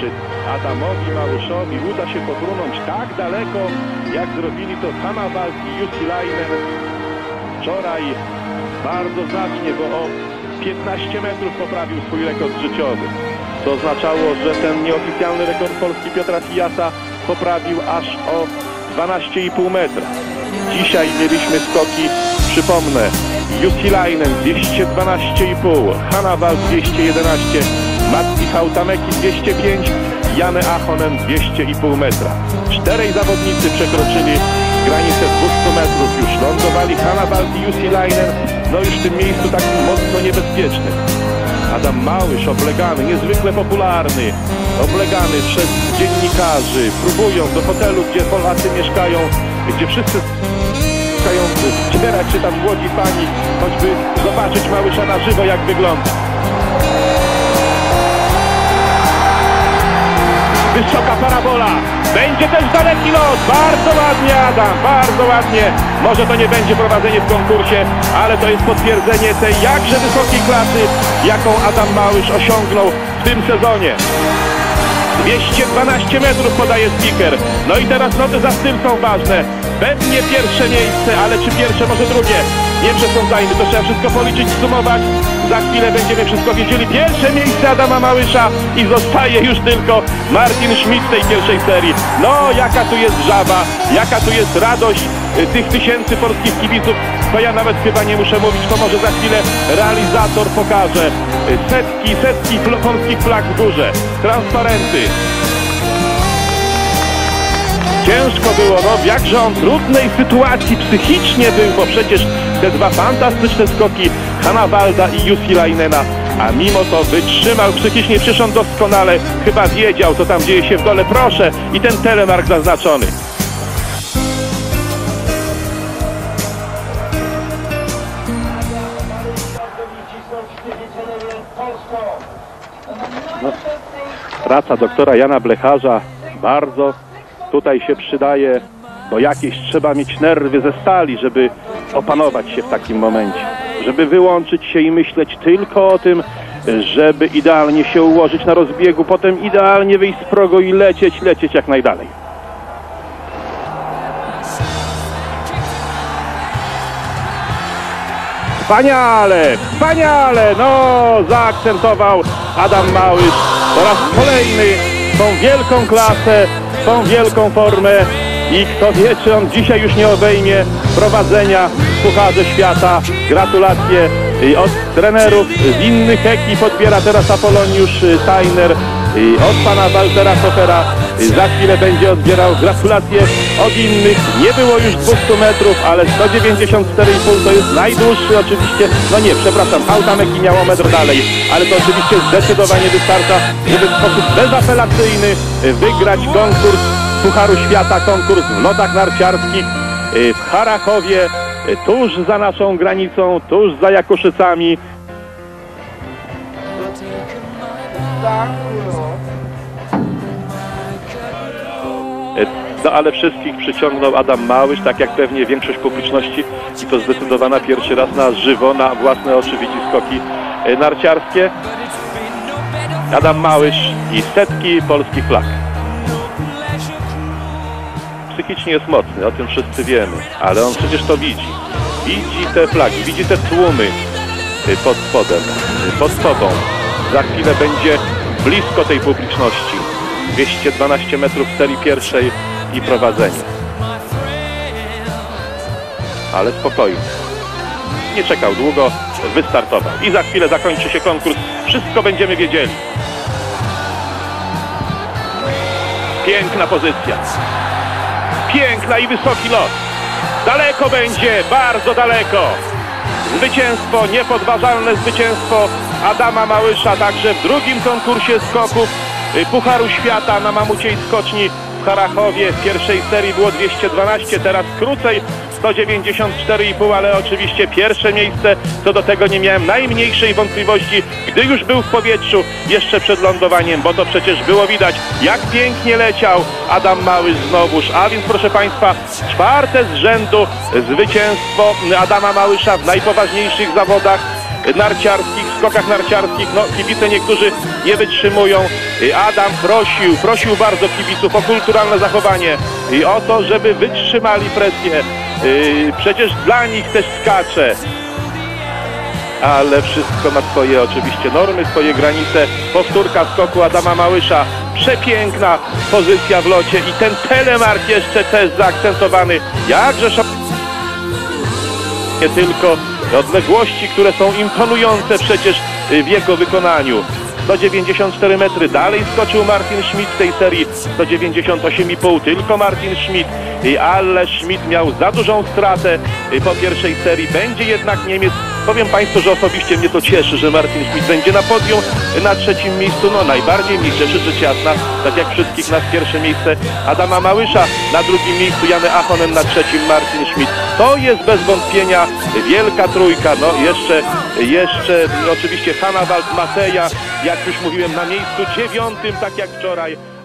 czy Adamowi Małyszowi uda się pobrunąć tak daleko, jak zrobili to Hamawalt i Jusilainen wczoraj bardzo znacznie, bo o 15 metrów poprawił swój rekord życiowy. To oznaczało, że ten nieoficjalny rekord Polski Piotra Fijasa poprawił aż o 12,5 metra. Dzisiaj mieliśmy skoki, przypomnę, Jusilainen 212,5, Hanawal 211, Matti Hautameki 205, Jane Ahonen 200,5 metra. Czterej zawodnicy przekroczyli granicę 200 metrów, już lądowali Hanawal i Jusilainen, no już w tym miejscu takim mocno niebezpiecznym. Adam Małysz, oblegany, niezwykle popularny, oblegany przez dziennikarzy, próbują do hotelu, gdzie Polacy mieszkają, gdzie wszyscy szukają zbierać czy tam w Łodzi pani, choćby zobaczyć Małysza na żywo, jak wygląda. Wysoka parabola. Będzie też daleki lot. Bardzo ładnie Adam, bardzo ładnie. Może to nie będzie prowadzenie w konkursie, ale to jest potwierdzenie tej jakże wysokiej klasy, jaką Adam Małysz osiągnął w tym sezonie. 212 metrów podaje speaker. No i teraz noty za styl są ważne. Pewnie pierwsze miejsce, ale czy pierwsze, może drugie. Nie przesądzajmy, to trzeba wszystko policzyć, sumować. Za chwilę będziemy wszystko wiedzieli. Pierwsze miejsce Adama Małysza i zostaje już tylko Martin Schmidt w tej pierwszej serii. No, jaka tu jest żaba, jaka tu jest radość y, tych tysięcy polskich kibiców. To ja nawet chyba nie muszę mówić, to może za chwilę realizator pokaże. Y, Setki, setki polskich flag w górze. Transparenty, Ciężko było, no jakże on trudnej sytuacji psychicznie był, bo przecież te dwa fantastyczne skoki Hanawalda i Jusileinena, a mimo to wytrzymał przecież on doskonale chyba wiedział, co tam dzieje się w dole. Proszę, i ten telemark zaznaczony. No, praca doktora Jana Blecharza bardzo tutaj się przydaje, bo jakieś trzeba mieć nerwy ze stali, żeby opanować się w takim momencie. Żeby wyłączyć się i myśleć tylko o tym, żeby idealnie się ułożyć na rozbiegu, potem idealnie wyjść z progu i lecieć, lecieć jak najdalej. Wspaniale, wspaniale, no zaakcentował Adam Małysz po raz kolejny tą wielką klasę, tą wielką formę i kto wie, czy on dzisiaj już nie obejmie prowadzenia Pucharze Świata. Gratulacje od trenerów z innych ekip odbiera teraz Apoloniusz y, Steiner y, od pana Waltera Sofera. Y, Za chwilę będzie odbierał gratulacje od innych. Nie było już 200 metrów, ale 194,5 to jest najdłuższy oczywiście. No nie, przepraszam, Hautameki miało metr dalej, ale to oczywiście zdecydowanie wystarcza, żeby w sposób bezapelacyjny y, wygrać konkurs Pucharu Świata, konkurs w lotach narciarskich y, w Harachowie, y, tuż za naszą granicą, tuż za Jakuszycami. E, No ale wszystkich przyciągnął Adam Małysz, tak jak pewnie większość publiczności i to zdecydowana pierwszy raz na żywo, na własne oczy widzi skoki narciarskie. Adam Małysz i setki polskich flag. Psychicznie jest mocny, o tym wszyscy wiemy, ale on przecież to widzi. Widzi te flagi, widzi te tłumy y, pod spodem, y, pod sobą. Za chwilę będzie blisko tej publiczności. 212 metrów serii pierwszej i prowadzenie. Ale spokojnie. Nie czekał długo, wystartował. I za chwilę zakończy się konkurs. Wszystko będziemy wiedzieli. Piękna pozycja. Piękna i wysoki lot. Daleko będzie, bardzo daleko. Zwycięstwo, niepodważalne zwycięstwo Adama Małysza, także w drugim konkursie skoków y, Pucharu Świata na mamuciej skoczni w Harachowie. W pierwszej serii było 212, teraz krócej 194,5, ale oczywiście pierwsze miejsce, co do tego nie miałem najmniejszej wątpliwości, gdy już był w powietrzu jeszcze przed lądowaniem, bo to przecież było widać, jak pięknie leciał Adam Małysz znowuż. A więc proszę Państwa, czwarte z rzędu zwycięstwo Adama Małysza w najpoważniejszych zawodach narciarskich, skokach narciarskich. No, kibice niektórzy nie wytrzymują. Adam prosił, prosił bardzo kibiców o kulturalne zachowanie i o to, żeby wytrzymali presję. Y, Przecież dla nich też skacze ale wszystko ma swoje oczywiście normy, swoje granice. Powtórka skoku Adama Małysza, przepiękna pozycja w locie i ten telemark jeszcze też zaakcentowany. Jakże szok... Nie tylko odległości, które są imponujące przecież w jego wykonaniu. 194 metry. Dalej skoczył Martin Schmidt w tej serii. 198,5 tylko Martin Schmidt. Ale Schmidt miał za dużą stratę. Po pierwszej serii będzie jednak Niemiec powiem Państwu, że osobiście mnie to cieszy, że Martin Schmidt będzie na podium na trzecim miejscu, no najbardziej mnie cieszy rzecz jasna, tak jak wszystkich nas pierwsze miejsce Adama Małysza, na drugim miejscu Jany Achonen, na trzecim Martin Schmidt to jest bez wątpienia wielka trójka, no jeszcze, jeszcze oczywiście Hanna Wald Mateja, jak już mówiłem, na miejscu dziewiątym, tak jak wczoraj.